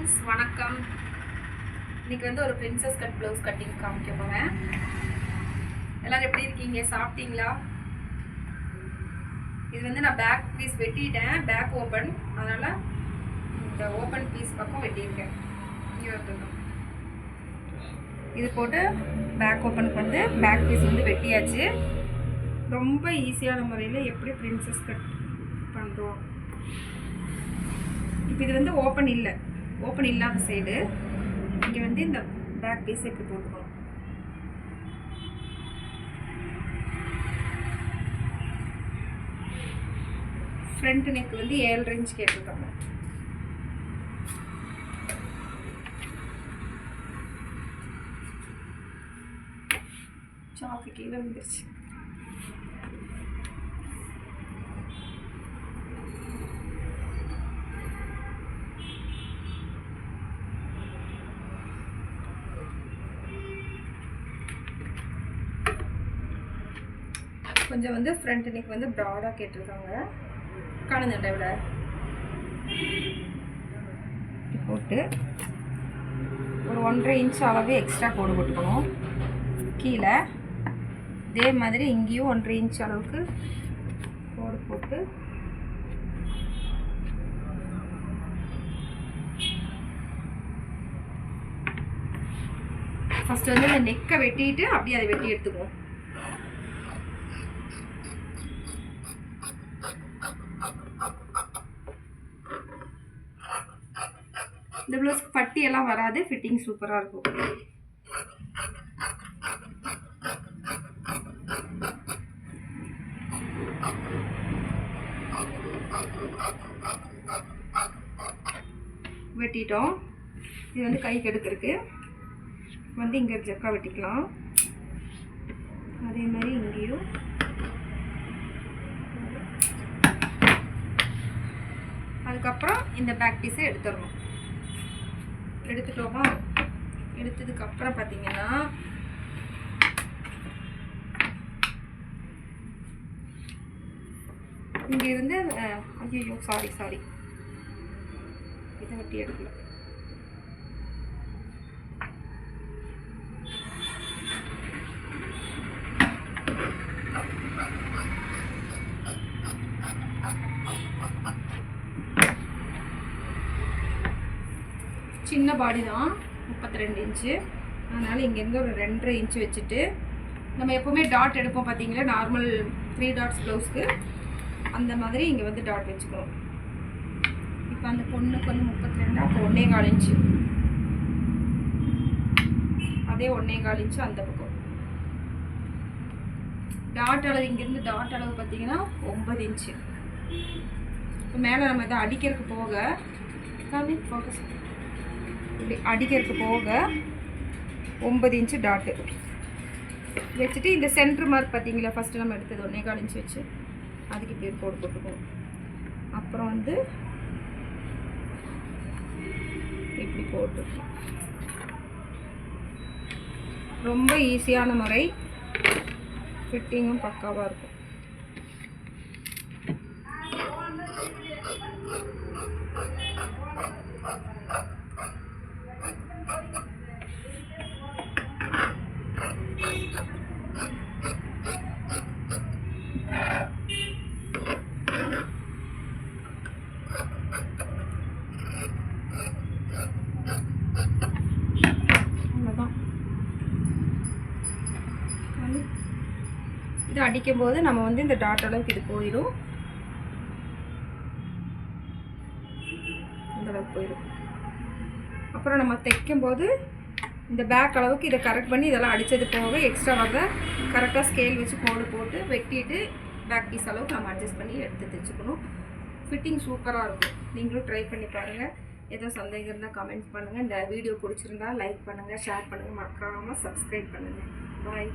Friends வணக்கம். இன்றைக்கி வந்து ஒரு பிரின்சஸ் கட் ப்ளவுஸ் கட்டிங் காமிக்க போகிறேன் எல்லாரும் எப்படி இருக்கீங்க? சாப்பிட்டீங்களா? இது வந்து நான் பேக் பீஸ் வெட்டிட்டேன். பேக் ஓப்பன் அதனால் இந்த ஓப்பன் பீஸ் பக்கம் வெட்டியிருக்கேன். இது போட்டு பேக் ஓப்பனுக்கு வந்து பேக் பீஸ் வந்து வெட்டியாச்சு. ரொம்ப ஈஸியான முறையில் எப்படி பிரின்சஸ் கட் பண்ணுறோம் இப்போ இது வந்து ஓப்பன் இல்லை. ஓப்பன் இல்லாத சைடு இங்கே வந்து இந்த பேக் பீஸ் இப்படி போட்டுக்கணும் ஃப்ரண்ட் நெக் வந்து ஏழு ரேஞ்ச் கேட்டிருக்காங்க. சாக்கு கீழே வந்துருச்சு கொஞ்சம் வந்து ஃப்ரண்ட் நெக் வந்து ப்ராடாக கேட்டிருக்காங்க. காணுங்கண்டை டைவில் போட்டு ஒரு ஒன்றரை இன்ச் அளவு எக்ஸ்ட்ரா கோடு போட்டுக்கணும். கீழே இதே மாதிரி இங்கேயும் ஒன்றரை இன்ச் அளவுக்கு கோடு போட்டு ஃபஸ்ட்டு வந்து இந்த நெக்கை வெட்டிட்டு அப்படியே அதை வெட்டி எடுத்துக்குவோம். இந்த ப்ளவுஸ்க்கு பட்டி எல்லாம் வராது. ஃபிட்டிங் சூப்பராக இருக்கும். வெட்டிட்டோம். இது வந்து கை கெடுக்கிறதுக்கு வந்து இங்கே ஜக்கா வெட்டிக்கலாம். அதே மாதிரி இங்கேயும். அதுக்கப்புறம் இந்த பேக் பீஸை எடுத்துடணும். எடுத்துட்டோமா? எடுத்ததுக்கப்புறம் பார்த்தீங்கன்னா இங்கே இருந்து ஐயோ சாரி சாரி இதை வட்டி எடுக்கல. சின்ன பாடி தான் முப்பத்தி ரெண்டு இன்ச்சு அதனால் இங்கேருந்து ஒரு ரெண்டரை இன்ச்சு வச்சுட்டு நம்ம எப்போவுமே டாட் எடுப்போம் பார்த்தீங்களா நார்மல் த்ரீ டாட்ஸ் ப்ளவுஸ்க்கு அந்த மாதிரி இங்கே வந்து டாட் வச்சுக்கிறோம். இப்போ அந்த பொண்ணுக்கு வந்து முப்பத்தி ரெண்டு அப்போ ஒன்றே கால் இன்ச்சு அதே ஒன்றே கால் இன்ச்சு அந்த பக்கம். டாட் அளவு இங்கேருந்து டாட் அளவு பார்த்தீங்கன்னா ஒம்பது இன்ச்சு இப்போ மேலே நம்ம இதை அடிக்கிறதுக்கு போக காமி ஃபோக்கஸ் இப்படி அடிக்கிறதுக்கு போக ஒம்பது இன்ச்சு டாட்டு வச்சுட்டு இந்த சென்ட்ரு மார்க் பார்த்தீங்களா? ஃபஸ்ட்டு நம்ம எடுத்தது ஒன்றே கால் இன்ச்சு வச்சு. அதுக்கு இப்படி கோடு போட்டுக்குவோம். அப்புறம் வந்து இப்படி போட்டு. ரொம்ப ஈஸியான முறை ஃபிட்டிங்கும் பக்காவாக இருக்கும். அவ்வளோதான் அடிக்கும் அடிக்கும்போது நம்ம வந்து இந்த டாட் அளவுக்கு இது போயிடும் இந்த அளவுக்கு போயிடும் அப்புறம் நம்ம தைக்கும் போது இந்த பேக் அளவுக்கு இதை கரெக்ட் பண்ணி இதெல்லாம் அடித்தது போக எக்ஸ்ட்ரா வர கரெக்டாக ஸ்கேல் வச்சு கோடு போட்டு வெட்டிட்டு பேக் பீஸ் அளவுக்கு நம்ம அட்ஜஸ்ட் பண்ணி எடுத்து தைச்சுக்கணும். ஃபிட்டிங் சூப்பராக இருக்கும். நீங்களும் ட்ரை பண்ணி பாருங்கள் ஏதோ சந்தேகம் இருந்தால் கமெண்ட் பண்ணுங்கள் இந்த வீடியோ பிடிச்சிருந்தா லைக் பண்ணுங்கள் ஷேர் பண்ணுங்கள் மறக்காமல் சப்ஸ்கிரைப் பண்ணுங்கள் பாய்